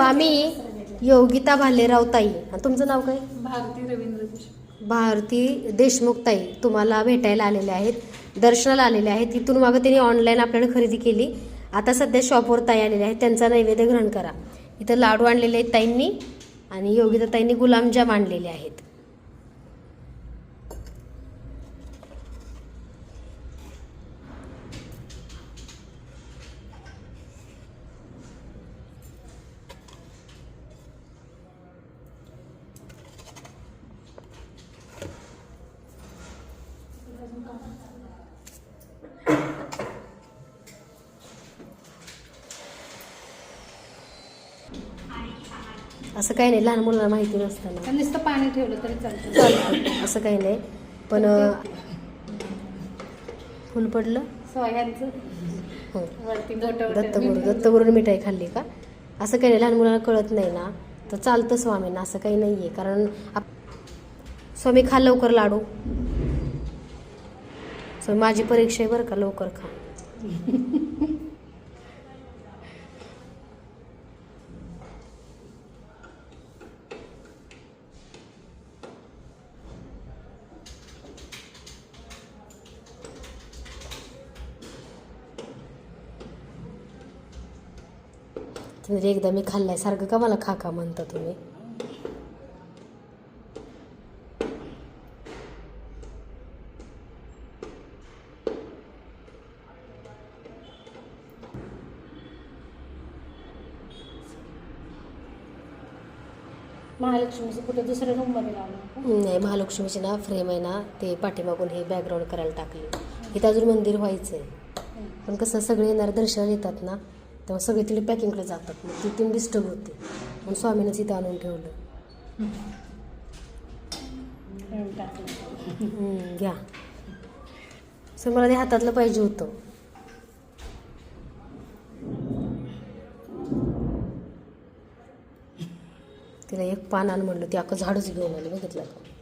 आम्ही योगिता भालेराव ताई तुमचं नाव काय? भारती रवींद्र देशमुख. भारती देशमुख ताई तुम्हाला भेटायला आलेले आहेत दर्शनाला आलेले आहेत. इथून मागं त्यांनी ऑनलाईन आपल्याला खरेदी केली. आता सध्या शॉपवर ताई आलेले आहेत. त्यांचा नैवेद्य ग्रहण करा. इथं लाडू आणलेले आहेत ताईंनी आणि योगिता ताईंनी गुलाबजाम आणलेले आहेत. असं काही नाही लहान मुलांना माहिती नसताना. नुसतं पाणी ठेवलं तरी चालतं. असं काही नाही. पण फुल पडलं? सोह्यांचं हो. दत्तगुरु दत्तगुरूने मिठाई खाल्ली का? असं काही नाही लहान मुलांना कळत नाही ना. तर चालतं स्वामींना असं काही नाही आहे कारण स्वामी खा लवकर लाडू. स्वामी माझी परीक्षा आहे बरं का लवकर खा. एकदा मी खाल्ल्यासारखं का मला खा का म्हणता तुम्ही? महालक्ष्मीचं कुठं दुसऱ्या रूममध्ये लावलं नाही महालक्ष्मीची ना फ्रेम आहे ना ते पाठीमागून हे बॅकग्राऊंड करायला टाकली. इथं अजून मंदिर व्हायचं आहे पण कसं सगळे येणार दर्शनाला येतात ना तेव्हा सगळे तिकडे पॅकिंगकडे जातात. मग तिथून डिस्टर्ब होते. म्हणून स्वामीनंच इथं आणून ठेवलं. फ्रेम टाकलं हम्म, घ्या. सर मला ते हातातलं पाहिजे होतं. तिला एक पान आण म्हणलं ती अख्खं झाडच घेऊन आली बघितलं. का